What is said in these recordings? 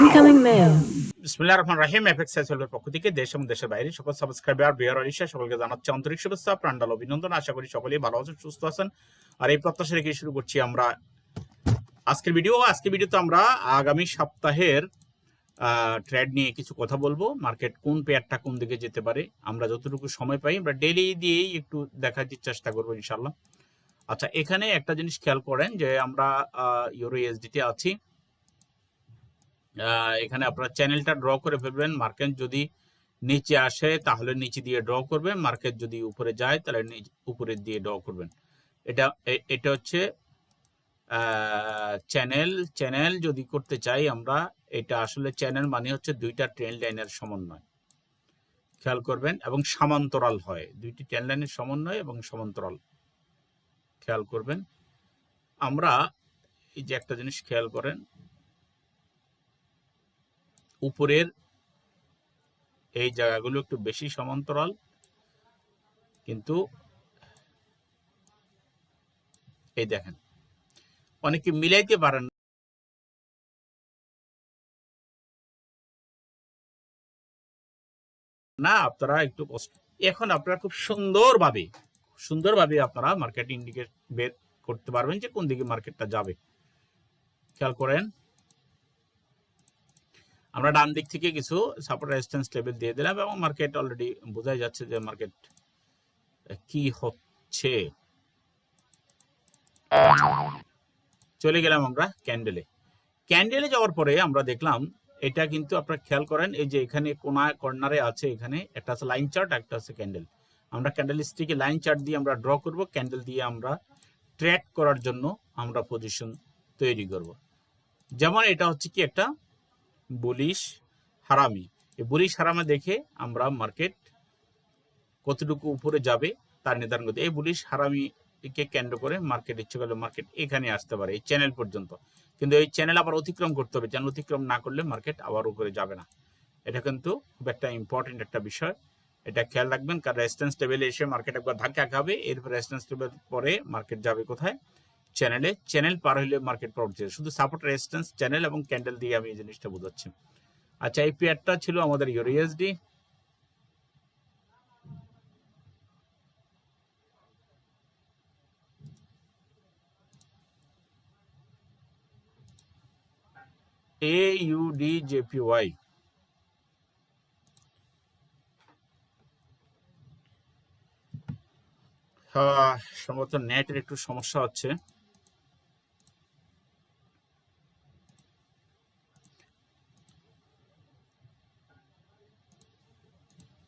Incoming mail. বিসমিল্লাহির রহমানির রহিম FX সাইসেলের পক্ষ থেকে দেশ এবং দেশের বাইরে সকল সাবস্ক্রাইবার বিহার অরিশা সকলকে জানাচ্ছি আন্তরিক শুভেচ্ছা প্রাণডাল অভিনন্দন। আশা করি সকলেই ভালো আছেন, সুস্থ আছেন। আর এই প্রত্যাশা রেখে শুরু করছি আমরা আজকের ভিডিও আজকের ভিডিওতে আমরা আগামী সপ্তাহের ট্রেড নিয়ে কিছু কথা বলব। মার্কেট কোন পেয়ারটা কোন দিকে যেতে পারে, আমরা যতটুকু সময় পাই, আমরা ডেলি দিয়েই একটু দেখার চেষ্টা করব ইনশাল্লাহ আচ্ছা এখানে একটা জিনিস খেয়াল করেন যে আমরা ইউরো এসডিতে আছি। এখানে আপনারা চ্যানেলটা ড্র করে ফেলবেন। মার্কেট যদি নিচে আসে, তাহলে নিচে দিয়ে ড্র করবেন। মার্কেট যদি উপরে যায়, তাহলে উপরে দিয়ে ড্র করবেন। এটা এটা হচ্ছে চ্যানেল চ্যানেল যদি করতে চাই আমরা, এটা আসলে চ্যানেল মানে হচ্ছে দুইটা ট্রেন লাইনের সমন্বয়। খেয়াল করবেন, এবং সমান্তরাল হয়। দুইটি ট্রেন লাইনের সমন্বয় এবং সমান্তরাল। খেয়াল করবেন। আমরা এই যে একটা জিনিস খেয়াল করেন উপরের এই জায়গাগুলো একটু বেশি সমান্তরাল, কিন্তু এই দেখেন, অনেকে মিলাইতে পারেন না। আপনারা একটু কষ্ট, এখন আপনারা খুব সুন্দরভাবে সুন্দরভাবে আপনারা মার্কেট ইন্ডিকেট বের করতে পারবেন যে কোন দিকে মার্কেটটা যাবে। খেয়াল করেন আমরা ডান দিক থেকে কিছু সাপোর্ট রেজিস্ট্যান্স লেভেল দিয়ে দিলাম এবং মার্কেট অলরেডি বোঝাই যাচ্ছে যে মার্কেট কি হচ্ছে। চলে গেলাম আমরা ক্যান্ডেলে ক্যান্ডেলে যাওয়ার পরে আমরা দেখলাম, এটা কিন্তু আপনারা খেয়াল করেন, এই যে এখানে কোনা কর্নারে আছে এখানে, একটা আছে লাইন চার্ট একটা আছে ক্যান্ডেল আমরা ক্যান্ডেল স্টিকে লাইন চার্ট দিয়ে আমরা ড্র করব ক্যান্ডেল দিয়ে আমরা ট্র্যাক করার জন্য আমরা পজিশন তৈরি করব। যেমন এটা হচ্ছে কি একটা বুলিশ হারামি। এই বুলিশ হারামে দেখে আমরা মার্কেট কতটুকু উপরে যাবে তার নির্ধারণ করতে এই বুলিশ হারামিকে কেন্দ্র করে মার্কেট ইচ্ছে করলে মার্কেট এখানে আসতে পারে, এই চ্যানেল পর্যন্ত। কিন্তু এই চ্যানেল আবার অতিক্রম করতে হবে, চ্যানেল অতিক্রম না করলে মার্কেট আবার উপরে যাবে না। এটা কিন্তু খুব একটা ইম্পর্টেন্ট একটা বিষয়। এটা খেয়াল রাখবেন, কারণ রেজিস্ট্যান্স টেবিলে এসে মার্কেট একবার ধাক্কা খাবে, এরপর রেজিস্ট্যান্স টেবিল পরে মার্কেট যাবে কোথায়? চ্যানেলে চ্যানেল পার হইলে মার্কেট প্রবর্তী শুধু সাপোর্ট রেজিস্ট্যান্স চ্যানেল এবং ক্যান্ডেল দিয়ে আমি এই জিনিসটা বোঝাচ্ছি। আচ্ছা এই পেয়ারটা ছিল আমাদের ইউরিএসডি এ ইউডি জেপিওয়াই সম্ভবত নেটের একটু সমস্যা হচ্ছে।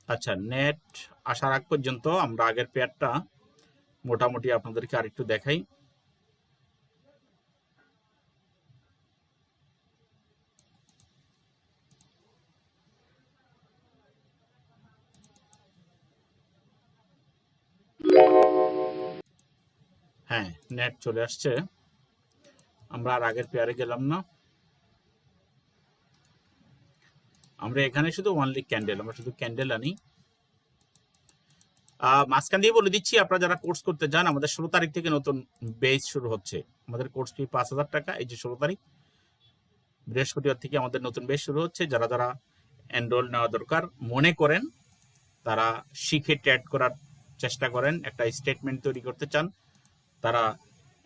আচ্ছা নেট আসার আগ পর্যন্ত আমরা আগের পেয়ারটা মোটামুটি আপনাদেরকে আরেকটু দেখাই। হ্যাঁ নেট চলে আসছে। আমরা আর আগের পেয়ারে গেলাম না। আমরা এখানে শুধু ওয়ানলি ক্যান্ডেল আমরা শুধু ক্যান্ডেল আনি। মাঝখান দিয়ে বলে দিচ্ছি, আপনারা যারা কোর্স করতে চান আমাদের ষোলো তারিখ থেকে নতুন বেচ শুরু হচ্ছে। আমাদের কোর্স ফি পাঁচ হাজার টাকা, এই যে ষোলো তারিখ। বৃহস্পতিবার থেকে আমাদের নতুন বেচ শুরু হচ্ছে। যারা যারা এনরোল নেওয়া দরকার, মনে করেন, তারা শিখে ট্যাড করার চেষ্টা করেন, একটা স্টেটমেন্ট তৈরি করতে চান, তারা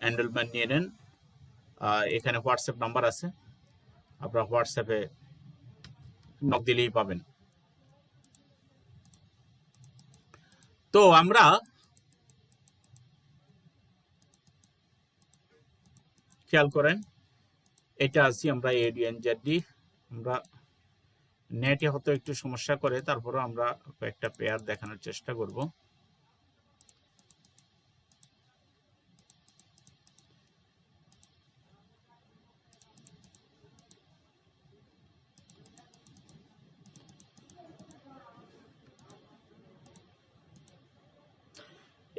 এনরোলমেন্ট নিয়ে নেন। এখানে হোয়াটসঅ্যাপ নাম্বার আছে। আপনারা হোয়াটসঅ্যাপে নক দিলেই পাবেন। তো আমরা খেয়াল করেন, এটা আছি আমরা এডিএন জেডি আমরা নেটে হয়তো একটু সমস্যা করে তারপরে আমরা কয়েকটা পেয়ার দেখানোর চেষ্টা করব।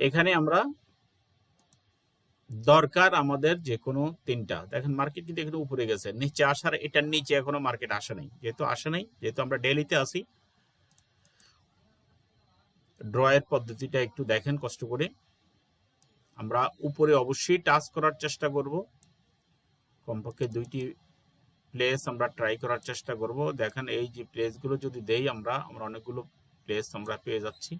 এখানে আমরা দরকার আমাদের যে কোনো তিনটা। দেখেন মার্কেট কিন্তু এখানে উপরে গেছে। নিচে আসার, এটার নিচে এখনও মার্কেট আসে নাই। যেহেতু আসে নাই, যেহেতু আমরা ডেলিতে আসি ড্রয়ের পদ্ধতিটা একটু দেখেন, কষ্ট করে। আমরা উপরে অবশ্যই টাচ করার চেষ্টা করব। কমপক্ষে দুইটি প্লেস আমরা ট্রাই করার চেষ্টা করব। দেখেন এই যে প্লেসগুলো যদি দেই আমরা আমরা অনেকগুলো প্লেস আমরা পেয়ে যাচ্ছি।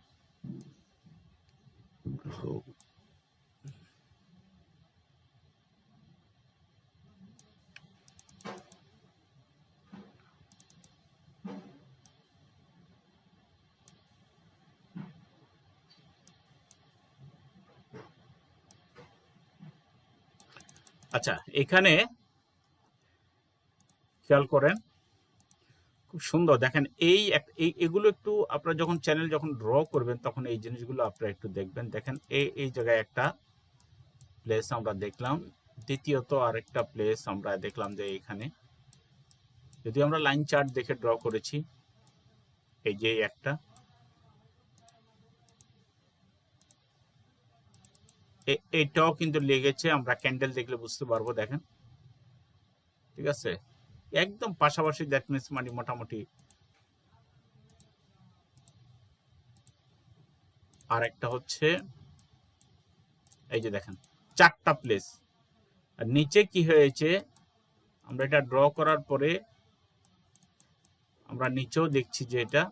আচ্ছা এখানে খেয়াল করেন। খুব সুন্দর। দেখেন এই এগুলো একটু আপনারা যখন চ্যানেল যখন ড্র করবেন, তখন এই জিনিসগুলো আপনারা একটু দেখবেন। দেখেন এই এই জায়গায় একটা প্লেস আমরা দেখলাম। দ্বিতীয়ত আরেকটা প্লেস আমরা দেখলাম যে এখানে। যদি আমরা লাইন চার্ট দেখে ড্র করেছি, এই যে একটা। এ- এটাও কিন্তু লেগেছে, আমরা ক্যান্ডেল দেখলে বুঝতে পারব, দেখেন। ঠিক আছে? একদম পাশাপাশি দ্যাট মিনস মানে মোটামুটি। আর একটা হচ্ছে, এই যে দেখেন, চারটা প্লেস আর নিচে কি হয়েছে, আমরা এটা ড্র করার পরে আমরা নিচেও দেখছি যে এটা।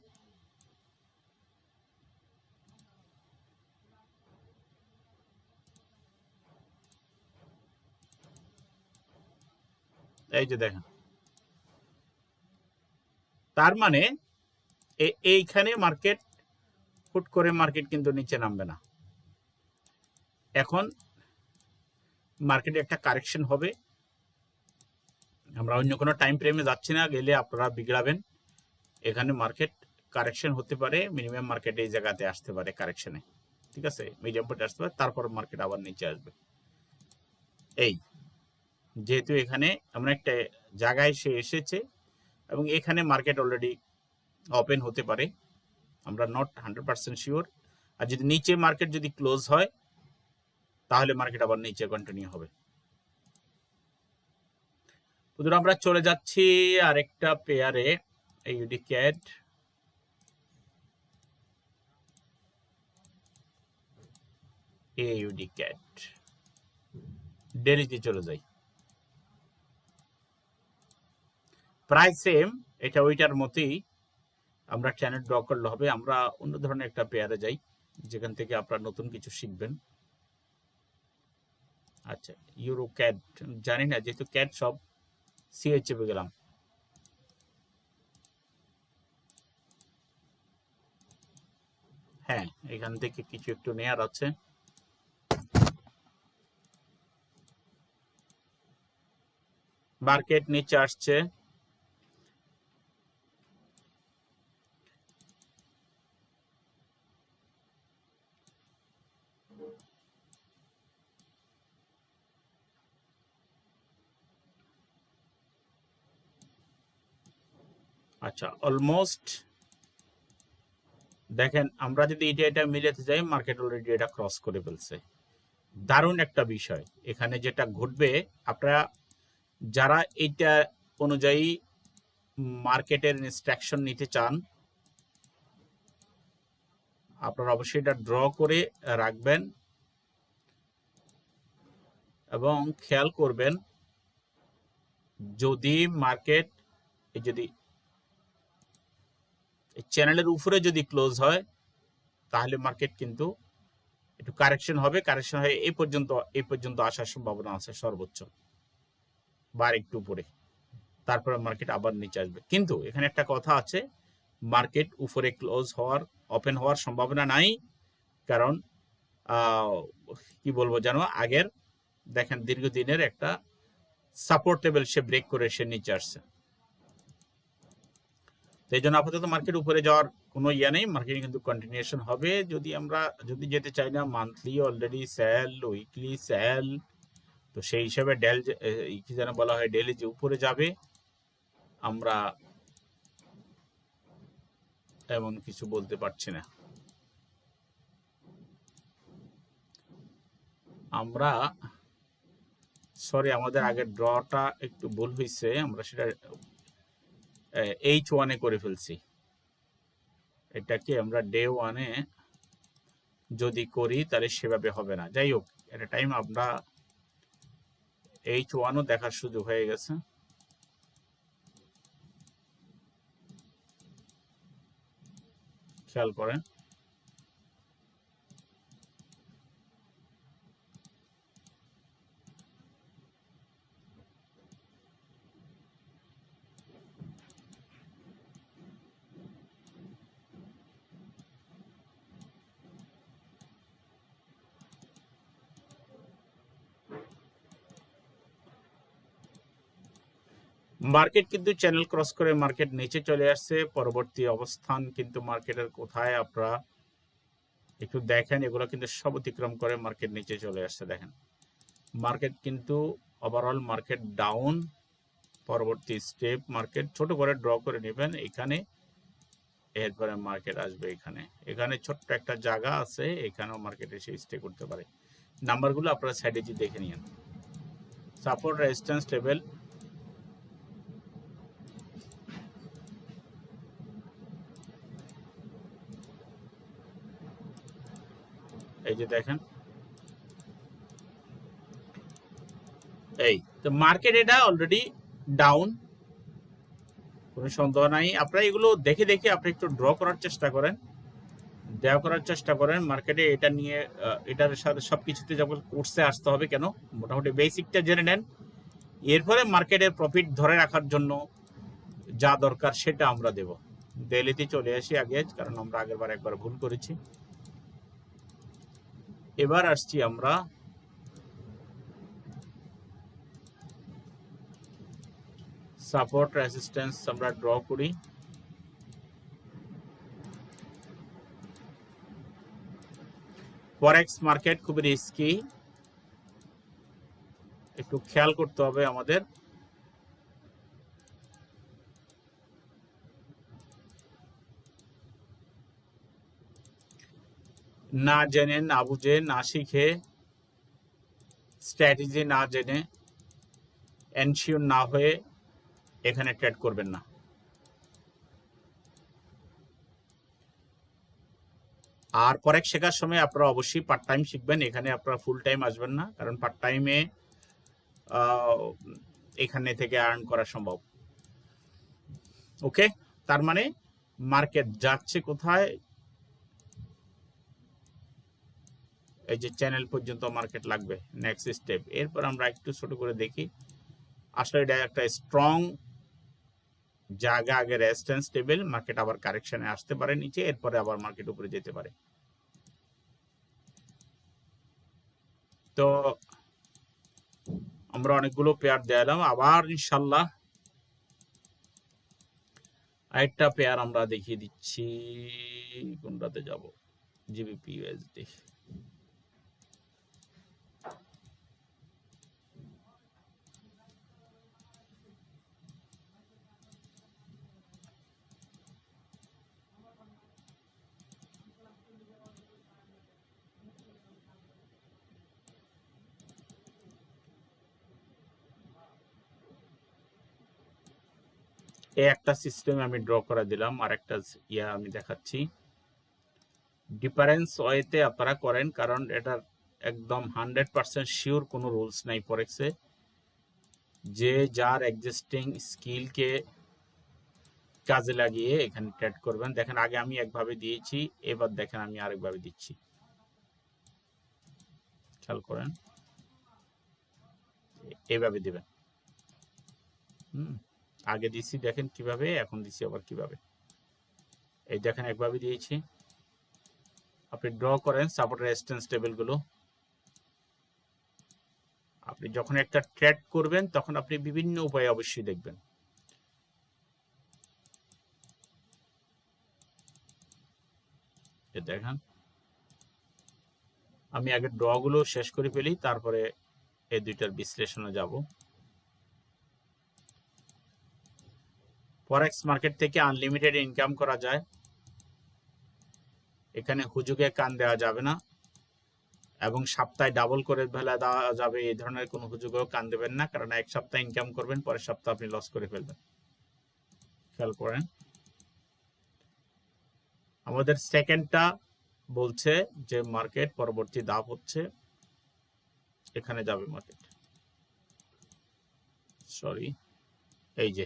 এই যে দেখেন তার মানে এইখানে মার্কেট হুট করে মার্কেট কিন্তু নিচে নামবে না। এখন মার্কেটে একটা কারেকশন হবে। আমরা অন্য কোনো টাইম ফ্রেমে যাচ্ছি না, গেলে আপনারা বিগড়াবেন। এখানে মার্কেট কারেকশন হতে পারে মিনিমাম মার্কেট এই জায়গাতে আসতে পারে কারেকশনে ঠিক আছে? মিডিয়াম পয়েন্ট আসতে পারে, তারপর মার্কেট আবার নিচে আসবে। এই, যেহেতু এখানে এমন একটা জায়গায় সে এসেছে এবং এখানে মার্কেট অলরেডি ওপেন হতে পারে। আমরা নট হান্ড্রেড পার্সেন্ট শিওর আর যদি নিচে মার্কেট যদি ক্লোজ হয়, তাহলে মার্কেট আবার নিচে কন্টিনিউ হবে। বন্ধুরা, আমরা চলে যাচ্ছি আরেকটা পেয়ারে ইউডি ক্যাট ইউডি ক্যাট ডেলিতে চলে যাই। প্রায় সেম এটা ওইটার মতোই আমরা চ্যানেল ড্র করলে হবে। আমরা অন্য ধরনের একটা পেয়ারে যাই, যেখান থেকে আপনারা নতুন কিছু শিখবেন। আচ্ছা ইউরো ক্যাট জানি না, যেহেতু ক্যাট সব সিএ চেপে গেলাম। হ্যাঁ এখান থেকে কিছু একটু নেয়ার আছে। মার্কেট নিচে আসছে। আচ্ছা অলমোস্ট দেখেন, আমরা যদি এটা এটা মিলাতে যাই মার্কেট অলরেডি এটা ক্রস করে ফেলছে। দারুণ একটা বিষয়। এখানে যেটা ঘটবে, আপনারা যারা এইটা অনুযায়ী মার্কেটের ইনস্ট্রাকশন নিতে চান আপনারা অবশ্যই এটা ড্র করে রাখবেন এবং খেয়াল করবেন, যদি মার্কেট যদি চ্যানেলের উপরে যদি ক্লোজ হয়, তাহলে মার্কেট কিন্তু একটু কারেকশন হবে। কারেকশন হয়ে এই পর্যন্ত এই পর্যন্ত আসার সম্ভাবনা আছে সর্বোচ্চ। বা আর একটু উপরে। তারপরে মার্কেট আবার নিচে আসবে। কিন্তু এখানে একটা কথা আছে মার্কেট উপরে ক্লোজ হওয়ার ওপেন হওয়ার সম্ভাবনা নাই। কারণ কি বলব যেন, আগের, দেখেন দীর্ঘদিনের একটা সাপোর্টেবল সে ব্রেক করে সে নিচে আসছে। এই জন্য আপাতত মার্কেট উপরে যাওয়ার কোনো ইয়ে নেই। মার্কেট কিন্তু কন্টিনিউশন হবে। যদি আমরা, যদি যেতে চাই না monthly already sell weekly sell তো সেই হিসাবে ডেল কি যেন বলা হয় ডেলি যে উপরে যাবে, আমরা এমন কিছু বলতে পারছি না। আমরা সরি আমাদের আগের ড্রটা একটু ভুল হয়েছে, আমরা সেটা এইচ ওয়ানে করে ফেলছি। এটাকে আমরা ডে ওয়ানে যদি করি, তাহলে সেভাবে হবে না। যাই হোক, একটা টাইম আমরা এইচ ওয়ানও দেখার সুযোগ হয়ে গেছে। খেয়াল করেন মার্কেট কিন্তু চ্যানেল ক্রস করে মার্কেট নিচে চলে আসছে, পরবর্তী অবস্থান কিন্তু মার্কেটের কোথায় আপনারা একটু দেখেন, এগুলো কিন্তু সব অতিক্রম করে মার্কেট নিচে চলে আসছে, দেখেন। মার্কেট কিন্তু ওভারঅল মার্কেট ডাউন পরবর্তী স্টেপ মার্কেট ছোট করে ড্র করে নেবেন, এখানে এরপরে মার্কেট আসবে এখানে। এখানে ছোট্ট একটা জায়গা আছে, এখানেও মার্কেট এসে স্টে করতে পারে। নাম্বারগুলো আপনারা সাইডে দিয়ে দেখে নিন। সাপোর্ট রেজিস্ট্যান্স লেভেল যে দেখেন। এই, তো মার্কেট এটা অলরেডি ডাউন কোনো সন্দেহ নাই। আপনারা এগুলো দেখে দেখে আপনি একটু ড্র করার চেষ্টা করেন। দেওয়া করার চেষ্টা করেন। মার্কেটে এটা নিয়ে এটার সাথে সব কিছুতে যখন কোর্সে আসতে হবে কেন? মোটামুটি বেসিকটা জেনে নেন। এরপরে মার্কেটের প্রফিট ধরে রাখার জন্য যা দরকার সেটা আমরা দেব। দিল্লিতে চলে আসি আগে, কারণ আমরা আগের বার একবার ভুল করেছি। এবার আসছি আমরা সাপোর্ট রেসিস্ট্যান্স আমরা ড্র করি। ফরেক্স মার্কেট খুবই রিস্কি একটু খেয়াল করতে হবে আমাদের। না জেনে, না বুঝে, না শিখে, স্ট্র্যাটেজি না জেনে এনশিওর না হয়ে এখানে ট্রেড করবেন না। আর পরে শেখার সময় আপনারা অবশ্যই পার্ট টাইম শিখবেন, এখানে আপনারা ফুল টাইম আসবেন না, কারণ পার্ট টাইমে এখানে থেকে আর্ন করা সম্ভব। ওকে তার মানে মার্কেট যাচ্ছে কোথায় এই যে চ্যানেল পর্যন্ত মার্কেট লাগবে নেক্সট স্টেপ এরপর আমরা একটু ছোট করে দেখি। আসলে এটা একটা স্ট্রং জায়গা আগে রেজিস্ট্যান্স টেবিল মার্কেট আবার কারেকশনে আসতে পারে নিচে, এরপরে আবার মার্কেট উপরে যেতে পারে। তো আমরা অনেকগুলো পেয়ার দেয়ালাম। আবার ইনশাল্লাহ আরেকটা পেয়ার আমরা দেখিয়ে দিচ্ছি। কোনটাতে যাব? জিবিপি ইউএসডি এই একটা সিস্টেম আমি ড্র করে দিলাম আর একটা ইয়া আমি দেখাচ্ছি। ডিফারেন্স ওয়েতে আপনারা করেন, কারণ এটার একদম হান্ড্রেড পার্সেন্ট শিওর কোনো রুলস নাই ফরেক্সে যে যার এক্সিস্টিং স্কিলকে কাজে লাগিয়ে এখানে ট্রেড করবেন। দেখেন, আগে আমি একভাবে দিয়েছি, এবার দেখেন আমি আরেকভাবে দিচ্ছি। খেয়াল করেন। এভাবে দিবেন। হুম। আগে দিছি, দেখেন কীভাবে, এখন দিছি আবার কীভাবে। এই দেখেন একভাবে দিয়েছি। আপনি ড্র করেন সাপোর্ট রেজিস্ট্যান্স টেবিলগুলো আপনি যখন একটা ট্রেড করবেন, তখন আপনি বিভিন্ন উপায়ে অবশ্যই দেখবেন। দেখেন। আমি আগে ড্রগুলো শেষ করে ফেলি, তারপরে এই দুইটার বিশ্লেষণে যাব। ফরেক্স মার্কেট থেকে আনলিমিটেড ইনকাম করা যায়। এখানে হুজুগে কান দেওয়া যাবে না। এবং সপ্তাহে ডাবল করে ফেলা দেওয়া যাবে, এই ধরনের কোনো হুজুগেও কান দেবেন না। কারণ এক সপ্তাহ ইনকাম করবেন, পরের সপ্তাহ আপনি লস করে ফেলবেন। খেয়াল করেন। আমাদের সেকেন্ডটা বলছে যে মার্কেট পরবর্তী দাপ হচ্ছে। এখানে যাবে মার্কেট সরি এই যে।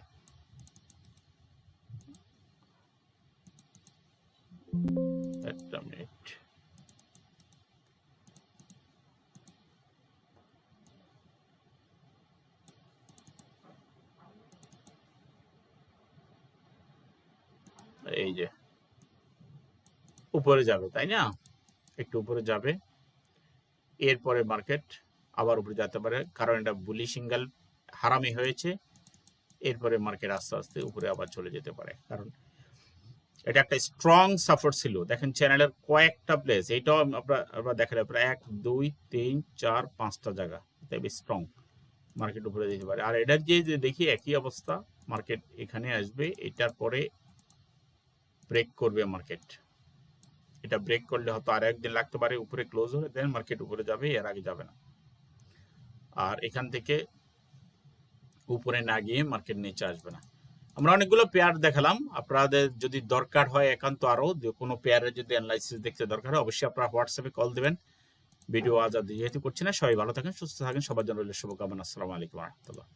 একটা মিনিট এই যে, উপরে যাবে, তাই না? একটু উপরে যাবে। এরপরে মার্কেট আবার উপরে যেতে পারে, কারণ এটা বুলি সিঙ্গেল হারামি হয়েছে। এরপরে মার্কেট আস্তে আস্তে উপরে আবার চলে যেতে পারে, কারণ এটা একটা স্ট্রং সাপোর্ট ছিল। দেখেন চ্যানেলের কয়েকটা প্লেস এটাও আমরা আমরা দেখেন প্রায় এক, দুই, তিন, চার, পাঁচটা জায়গা। এটা বেশ স্ট্রং মার্কেট উপরে যেতে পারে। আর এটার যে যে দেখি একই অবস্থা মার্কেট এখানে আসবে, এটার পরে ব্রেক করবে মার্কেট এটা ব্রেক করলে হয়তো আর একদিন লাগতে পারে, উপরে ক্লোজ হলে দেন মার্কেট উপরে যাবে, এর আগে যাবে না। আর এখান থেকে উপরে না গিয়ে মার্কেট নিচে আসবে না। আমরা অনেকগুলো পেয়ার দেখালাম। আপনাদের যদি দরকার হয় একান্ত আরও কোনো পেয়ারের যদি অ্যানালাইসিস দেখতে দরকার হয়, অবশ্যই আপনারা হোয়াটসঅ্যাপে কল দেবেন। ভিডিও আজ আর যেহেতু করছি না, সবাই ভালো থাকেন, সুস্থ থাকেন, সবার জন্য রইল শুভকামনা। আসসালামু আলাইকুম রহমতুল্লাহ।